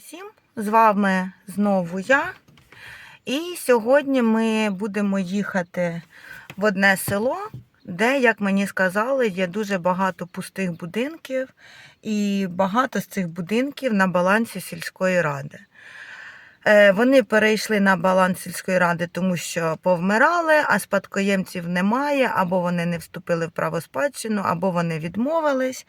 Всім з вами знову я. І сьогодні ми будемо їхати в одне село, де, як мені сказали, є дуже багато пустих будинків, і багато з цих будинків на балансі сільської ради. Е, Вони перейшли на баланс сільської ради, тому що повмирали, а спадкоємців немає, або вони не вступили в право спадщину, або вони відмовились,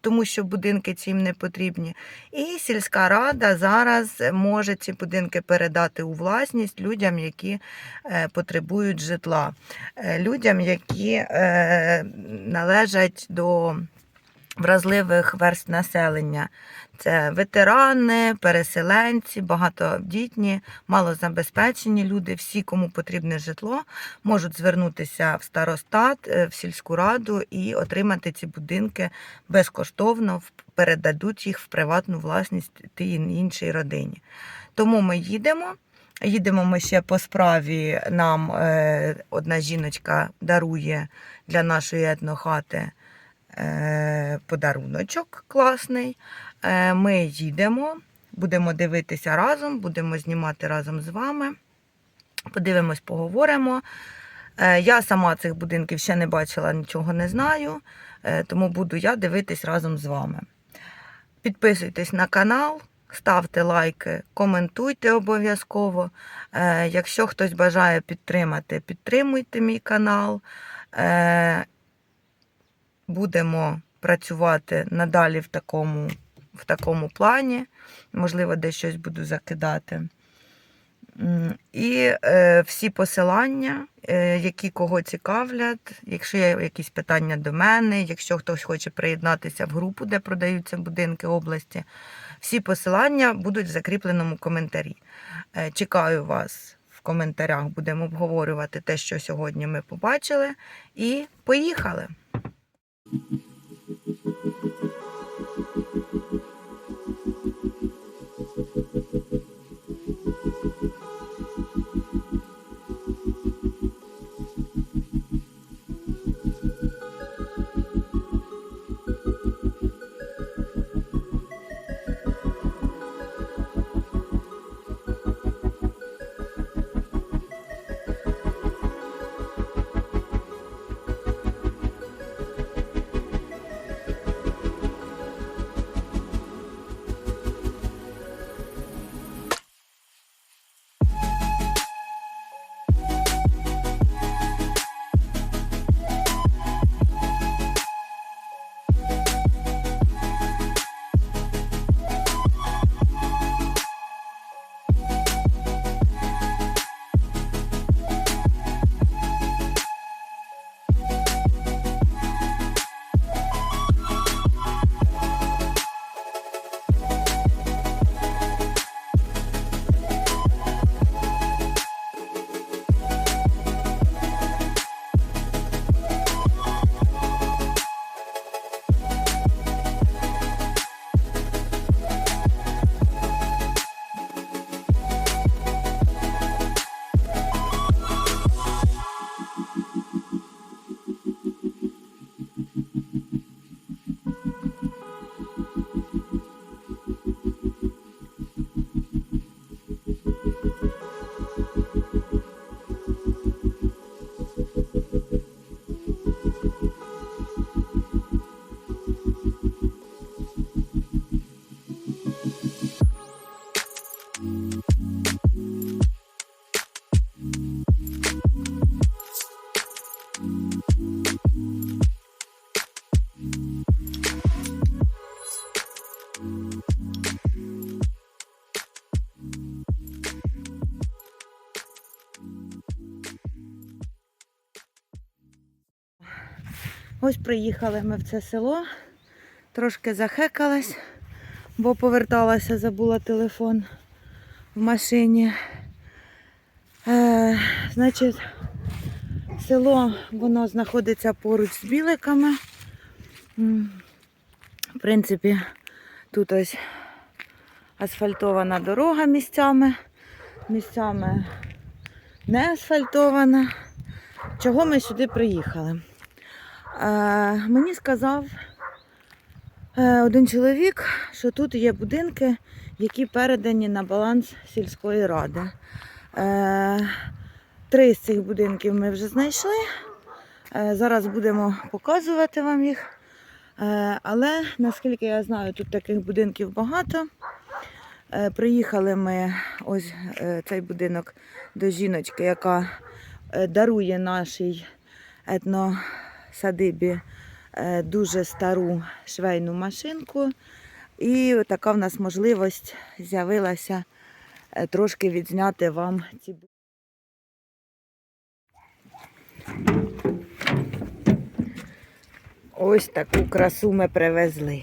тому що будинки цим не потрібні. І сільська рада зараз може ці будинки передати у власність людям, які е, потребують житла, е, людям, які належать до вразливих верст населення. Це ветерани, переселенці, багатодітні, малозабезпечені люди. Всі, кому потрібне житло, можуть звернутися в старостат, е, в сільську раду і отримати ці будинки безкоштовно, передадуть їх в приватну власність тій іншій родині. Тому ми їдемо. Їдемо ми ще по справі. Нам е, одна жіночка дарує для нашої етнохати подаруночок класний. Е, Ми їдемо, будемо дивитися разом, будемо знімати разом з вами. Подивимось, поговоримо. Е, Я сама цих будинків ще не бачила, нічого не знаю, е, тому буду я дивитись разом з вами. Підписуйтесь на канал, ставте лайки, коментуйте обов'язково. Е, Якщо хтось бажає підтримати, підтримуйте мій канал. Будемо працювати надалі в такому, в такому плані. Можливо, десь щось буду закидати. І е, всі посилання, е, які кого цікавлять, якщо є якісь питання до мене, якщо хтось хоче приєднатися в групу, де продаються будинки області, всі посилання будуть в закріпленому коментарі. Е, Чекаю вас в коментарях, будемо обговорювати те, що сьогодні ми побачили. І поїхали! thank you Ось приїхали ми в це село, трошки захекалась, бо поверталася, забула телефон в машині. Е, значить, село воно знаходиться поруч з біликами. В принципі, тут ось асфальтована дорога місцями, місцями не асфальтована. Чого ми сюди приїхали? Е, мені сказав е, один чоловік, що тут є будинки, які передані на баланс сільської ради. Е, Три з цих будинків ми вже знайшли. Зараз будемо показувати вам їх. Але наскільки я знаю, тут таких будинків багато. Приїхали ми ось цей будинок до жіночки, яка дарує нашій етносадибі е, дуже стару швейну машинку. І така в нас можливість з'явилася е, трошки відзняти вам ці Ось таку красу ми привезли.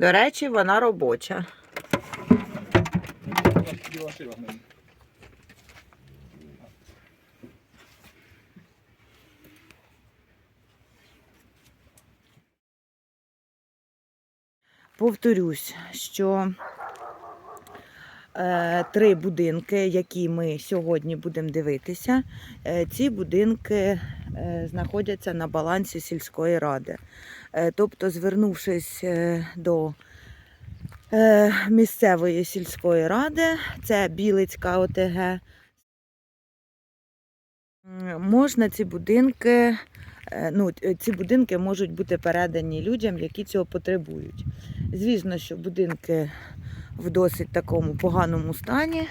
До речі, вона робоча. Повторюсь, що е, три будинки, які ми сьогодні будемо дивитися, е, ці будинки е, знаходяться на балансі сільської ради. Е, тобто, звернувшись е, до е, місцевої сільської ради, це Білицька ОТГ, можна ці будинки. Ну, ці будинки можуть бути передані людям, які цього потребують. Звісно, що будинки в досить такому поганому стані,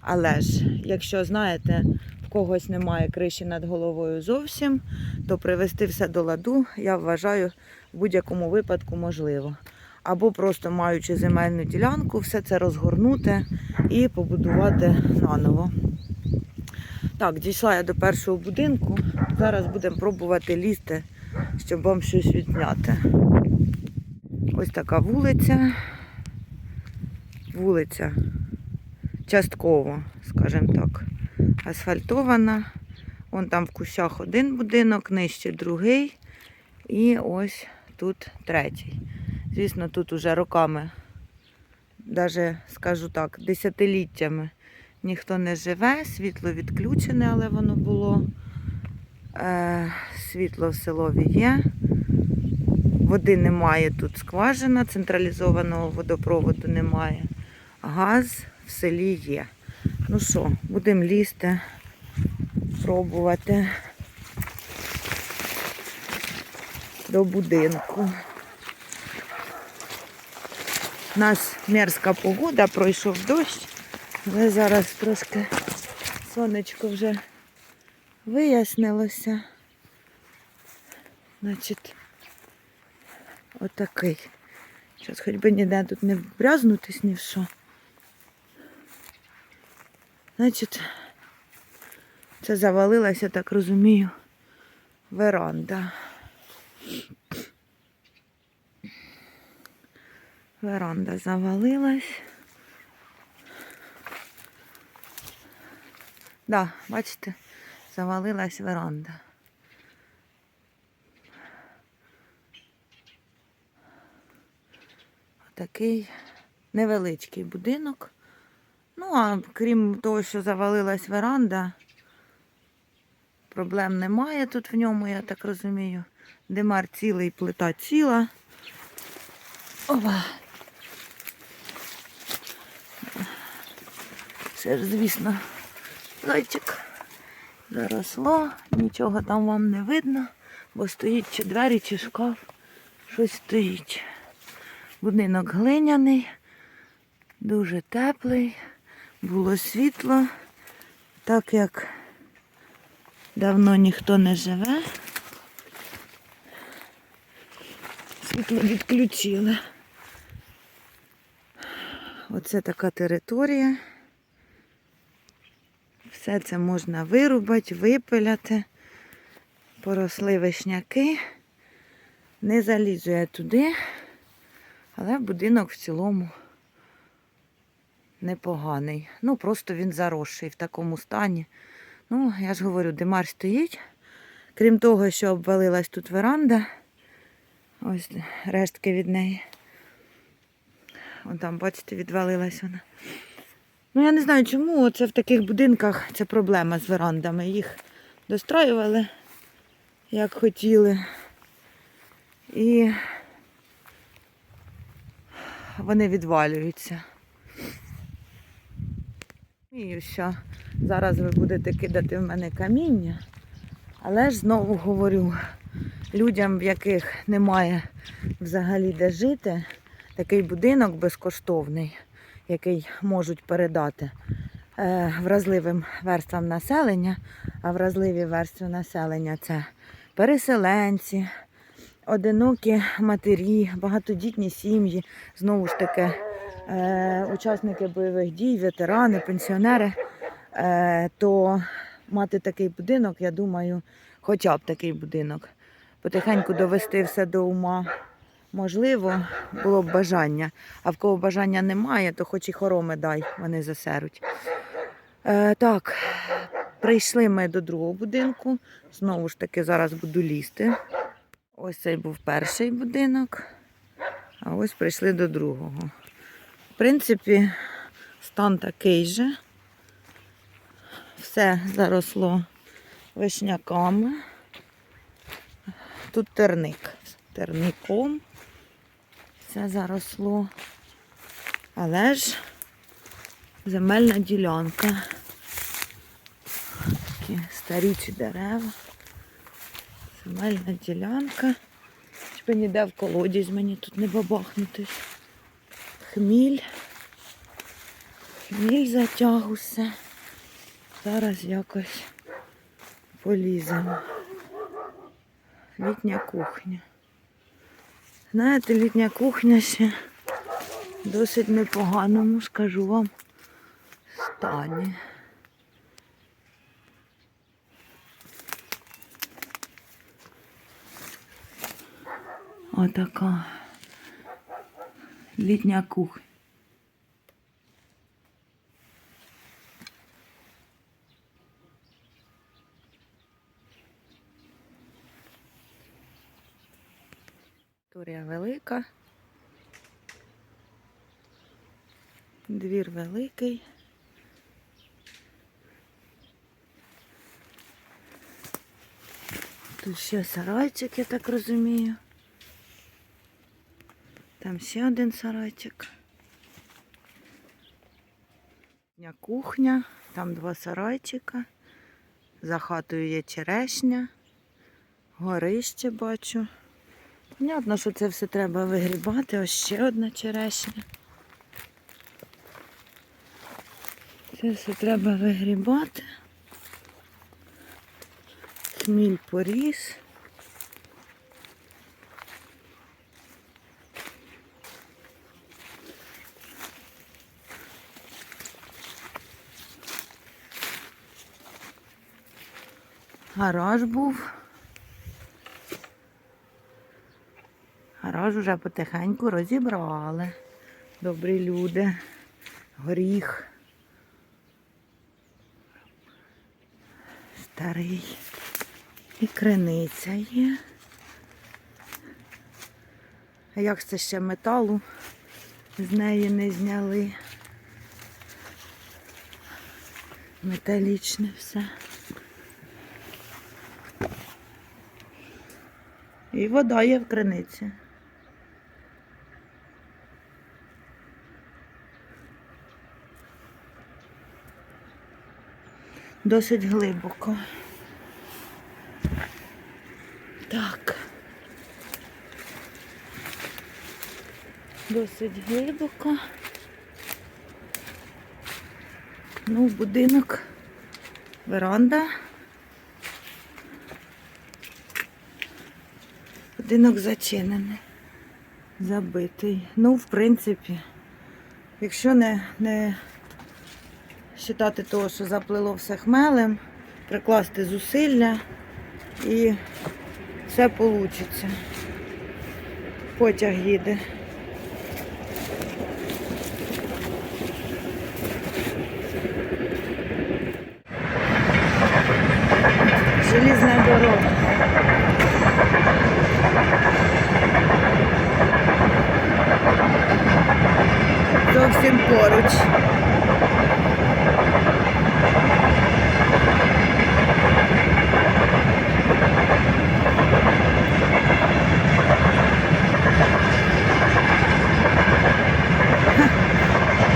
але ж, якщо знаєте, когось немає криші над головою зовсім, то привести все до ладу, я вважаю, в будь-якому випадку можливо. Або просто маючи земельну ділянку, все це розгорнути і побудувати наново. Так, дійшла я до першого будинку. Зараз будемо пробувати лізти, щоб вам щось відняти. Ось така вулиця. Вулиця частково, скажімо так, асфальтована. Вон там в кущах один будинок, нижче другий. І ось тут третій. Звісно, тут уже роками, навіть скажу так, десятиліттями ніхто не живе, світло відключене, але воно було. Е, світло в селові є. Води немає тут скважина, централізованого водопроводу немає. Газ в селі є. Ну що, будемо лізти, пробувати до будинку. У нас мерзка погода, пройшов дощ, але зараз трошки сонечко вже вияснилося. Значить, отакий. Зараз хоч би ніде тут не вбрязнутись ні в що. Значить, це завалилася, так розумію, веранда. Веранда завалилась. Да, бачите, завалилась веранда. Такий невеличкий будинок. Ну, а крім того, що завалилась веранда, проблем немає тут в ньому, я так розумію. Димар цілий, плита ціла. Опа. Це ж, звісно, зайчик заросло, нічого там вам не видно, бо стоїть чи двері, чи шкаф, щось стоїть. Будинок глиняний, дуже теплий, було світло, так як давно ніхто не живе. Світло відключили. Оце така територія. Все це можна вирубати, випиляти. Поросли вишняки. Не залізу я туди, але будинок в цілому непоганий. Ну, просто він заросший в такому стані. Ну, я ж говорю, димар стоїть. Крім того, що обвалилась тут веранда. Ось рештки від неї. Вон там, бачите, відвалилась вона. Ну, я не знаю, чому оце в таких будинках це проблема з верандами. Їх достроювали, як хотіли. І вони відвалюються. І що зараз ви будете кидати в мене каміння, але ж знову говорю, людям, в яких немає взагалі де жити, такий будинок безкоштовний, який можуть передати е, вразливим верствам населення, а вразливі верстви населення це переселенці, одинокі матері, багатодітні сім'ї, знову ж таки, учасники бойових дій, ветерани, пенсіонери, е, то мати такий будинок, я думаю, хоча б такий будинок, потихеньку довести все до ума. Можливо, було б бажання. А в кого бажання немає, то хоч і хороми дай, вони засеруть. Е, так, прийшли ми до другого будинку. Знову ж таки, зараз буду лізти. Ось цей був перший будинок, а ось прийшли до другого. Принципі, стан такий же. Все заросло вишняками. Тут терник. Терником. Все заросло. Але ж земельна ділянка. Такі старічі дерева. Земельна ділянка. Щоб ніде в колодязь мені тут не бабахнути. Хміль. Хміль затяг усе. Зараз якось поліземо. Літня кухня. Знаєте, літня кухня ще досить непоганому, скажу вам, стані. Отака літня кухня. Територія велика. Двір великий. Тут ще сарайчик, я так розумію. Там ще один сарайчик. Кухня, там два сарайчика. За хатою є черешня, горище бачу. Понятно, що це все треба вигрібати. Ось ще одна черешня. Це все треба вигрібати. Хміль поріс. Гараж був. Гараж уже потихеньку розібрали. Добрі люди. Горіх. Старий. І криниця є. А як це ще металу з неї не зняли? Металічне все. І вода є в криниці. Досить глибоко. Так. Досить глибоко. Ну, будинок, веранда. Будинок зачинений, забитий. Ну, в принципі, якщо не, не вважати того, що заплило все хмелем, прикласти зусилля і все вийде. Потяг їде. Железна дорога. поруч.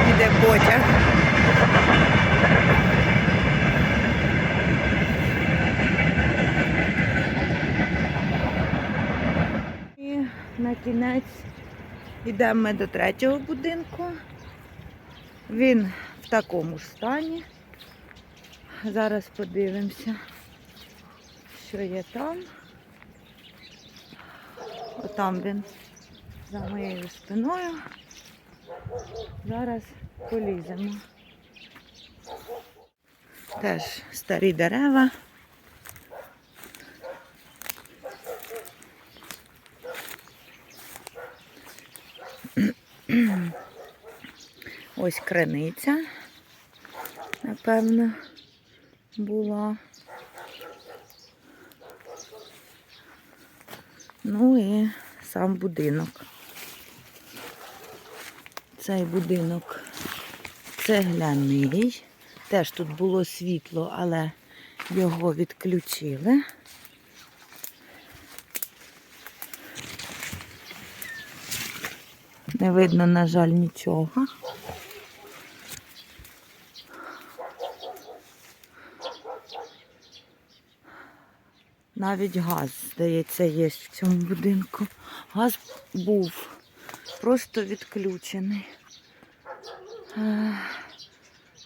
Іде потяг. І на кінець йдемо ми до третього будинку. Він в такому ж стані. Зараз подивимося, що є там. Отам він за моєю спиною. Зараз поліземо. Теж старі дерева. Ось криниця, напевно, була. Ну і сам будинок. Цей будинок цегляний. Теж тут було світло, але його відключили. Не видно, на жаль, нічого. Навіть газ, здається, є в цьому будинку. Газ був просто відключений. Е,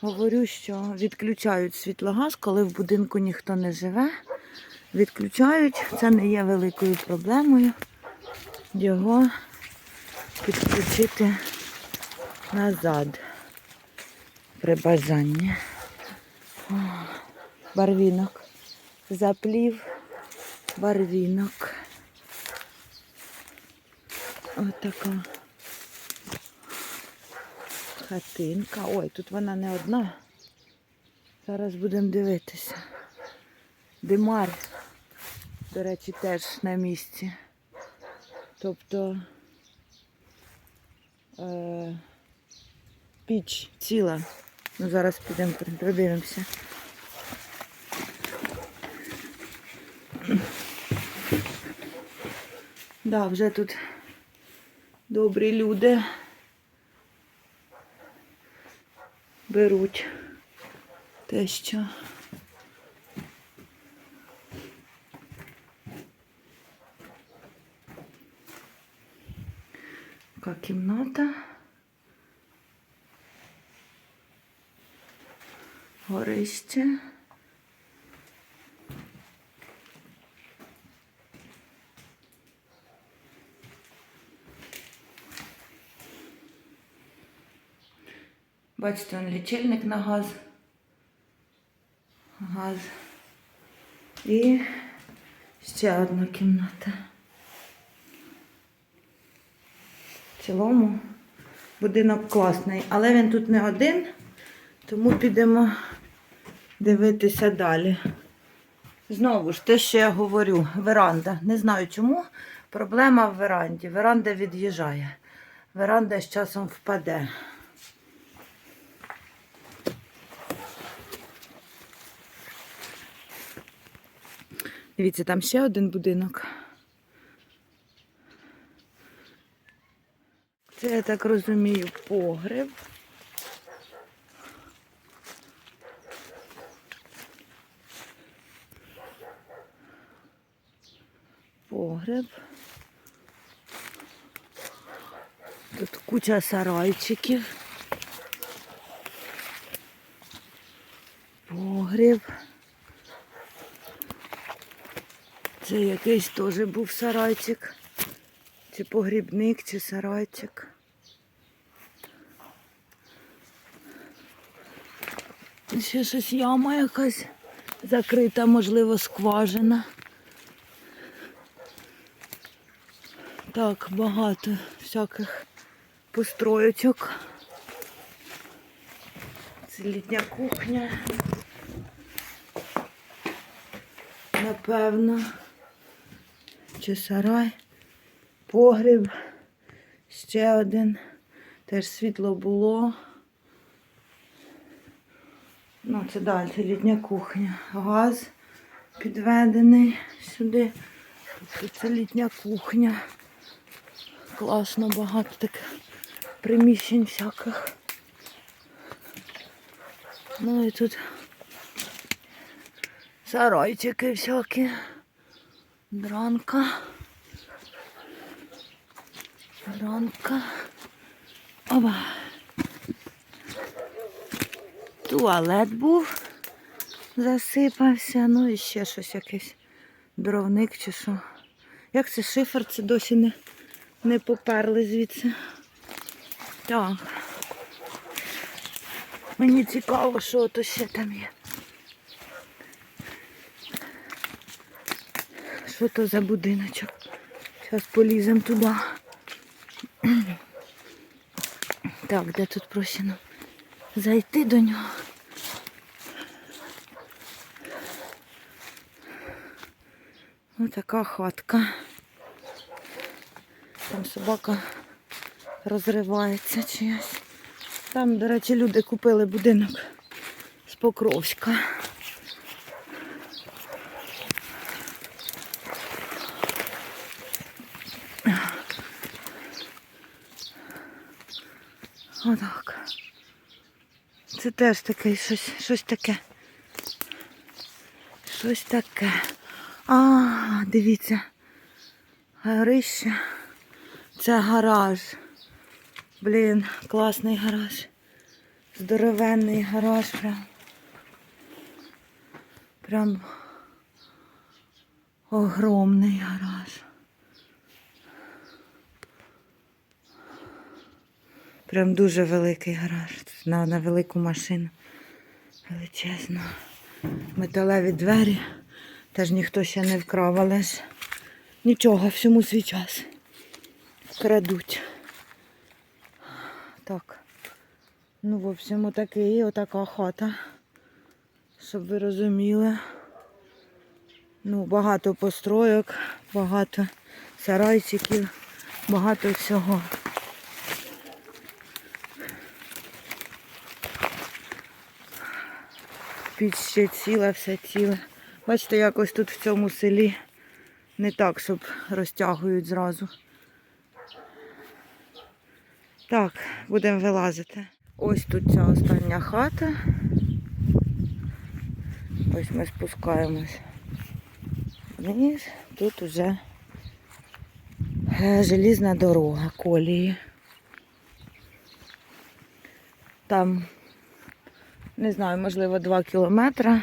Говорю, що відключають світлогаз, коли в будинку ніхто не живе. Відключають, це не є великою проблемою. Його підключити назад при бажанні. Барвінок. Заплів барвінок. Ось така хатинка. Ой, тут вона не одна. Зараз будемо дивитися. Димар, до речі, теж на місці. Тобто е, піч ціла. Ну, зараз підемо подивимося. Да, вже тут добрі люди беруть те, що така кімната. Горище. Бачите, он лічильник на газ. Газ. І ще одна кімната. В цілому будинок класний, але він тут не один, тому підемо дивитися далі. Знову ж те, що я говорю, веранда. Не знаю чому. Проблема в веранді. Веранда від'їжджає. Веранда з часом впаде. Дивіться, там ще один будинок. Це, я так розумію, погреб. Погреб. Тут куча сарайчиків. Погреб. Це якийсь теж був сарайчик. Чи погрібник, чи сарайчик. Ще щось яма якась закрита, можливо, скважина. Так, багато всяких построєчок. Це літня кухня. Напевно. Чи сарай, погріб, ще один. Теж світло було. Ну, це далі, це літня кухня. Газ підведений сюди. Тобто це літня кухня. Класно, багато таких приміщень всяких. Ну і тут сарайчики всякі. Дранка. Дранка. Оба. Туалет був, засипався, ну і ще щось якийсь дровник чи що. Як це шифер, це досі не, не поперли звідси. Так. Мені цікаво, що то ще там є. Що то за будиночок? Зараз поліземо туди. Так, де тут просino зайти до нього? Ось така хатка. Там собака розривається чиясь. Там, до речі, люди купили будинок з Покровська. Отак. Це теж таке щось, щось таке. Щось таке. А, дивіться. Горище. Це гараж. Блін, класний гараж. Здоровенний гараж прям. Прям огромний гараж. Прям дуже великий гараж. На, на велику машину. Величезно. Металеві двері. Теж ніхто ще не вкрав, але ж нічого, всьому свій час. Крадуть. Так. Ну, в общем, отакий, отака хата. Щоб ви розуміли. Ну, багато постройок, багато сарайчиків, багато всього. Піч ще ціла, все ціле. Бачите, якось тут в цьому селі не так, щоб розтягують зразу. Так, будемо вилазити. Ось тут ця остання хата. Ось ми спускаємось вниз. Тут уже желізна дорога, колії. Там, не знаю, можливо, 2 кілометри.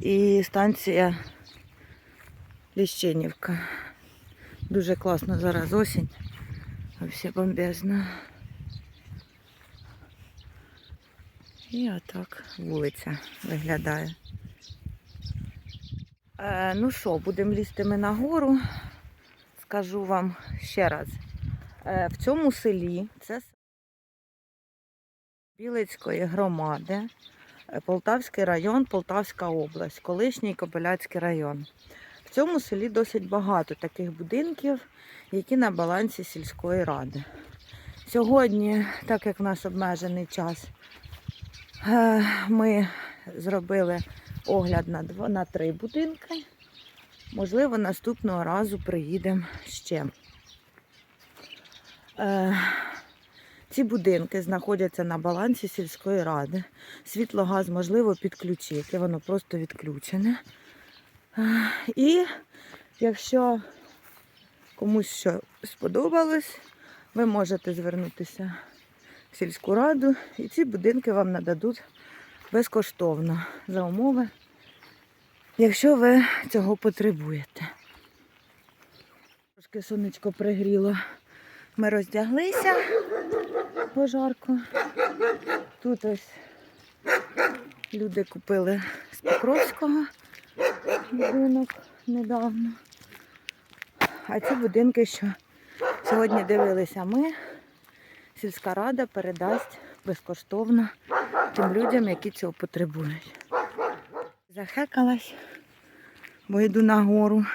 І станція Ліщинівка. Дуже класно зараз осінь. Вообще бомбезно. І отак вулиця виглядає. Е, ну що, будемо лізти ми нагору. Скажу вам ще раз. Е, в цьому селі це Білицької громади, е, Полтавський район, Полтавська область, колишній Кобиляцький район. В цьому селі досить багато таких будинків, які на балансі сільської ради. Сьогодні, так як в нас обмежений час, е, ми зробили огляд на, на три будинки. Можливо, наступного разу приїдемо ще. Ці будинки знаходяться на балансі сільської ради. Світло, газ можливо підключити, воно просто відключене. І якщо комусь що сподобалось, ви можете звернутися в сільську раду і ці будинки вам нададуть безкоштовно за умови, якщо ви цього потребуєте. Трошки сонечко пригріло. Ми роздяглися пожарку. Тут ось люди купили з Покровського будинок недавно. А ці будинки, що сьогодні дивилися ми, сільська рада передасть безкоштовно тим людям, які цього потребують. Захекалась, бо йду нагору.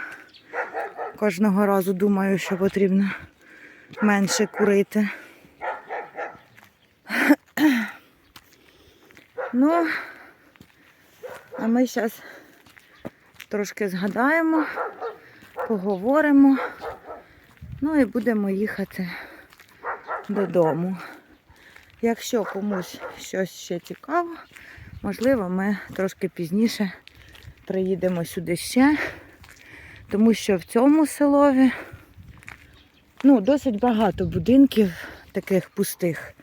Кожного разу думаю, що потрібно менше курити. Ну, а ми зараз трошки згадаємо, поговоримо. Ну і будемо їхати додому. Якщо комусь щось ще цікаво, можливо, ми трошки пізніше приїдемо сюди ще, тому що в цьому селові ну, досить багато будинків таких пустих.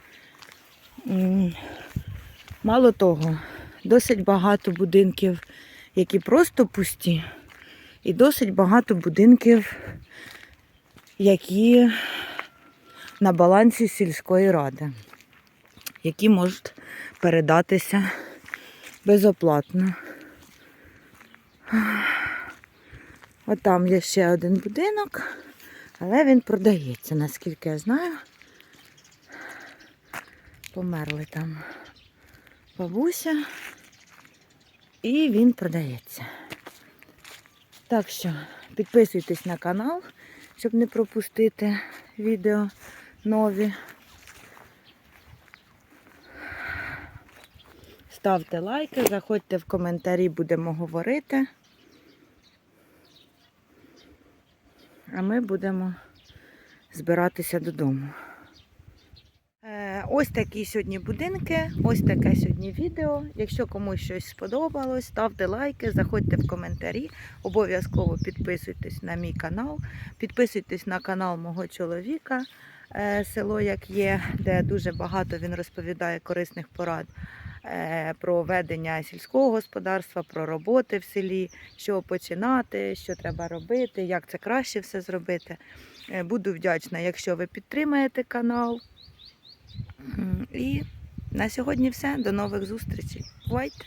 Мало того, досить багато будинків, які просто пусті, і досить багато будинків, які на балансі сільської ради, які можуть передатися безоплатно. От там є ще один будинок, але він продається, наскільки я знаю. Померли там бабуся, і він продається. Так що підписуйтесь на канал, щоб не пропустити відео нові. Ставте лайки, заходьте в коментарі, будемо говорити. А ми будемо збиратися додому. Е, Ось такі сьогодні будинки, ось таке сьогодні відео. Якщо комусь щось сподобалось, ставте лайки, заходьте в коментарі, обов'язково підписуйтесь на мій канал, підписуйтесь на канал мого чоловіка, е, село як є, де дуже багато він розповідає корисних порад про ведення сільського господарства, про роботи в селі, що починати, що треба робити, як це краще все зробити. Е, Буду вдячна, якщо ви підтримаєте канал. І на сьогодні все. До нових зустрічей. Бувайте!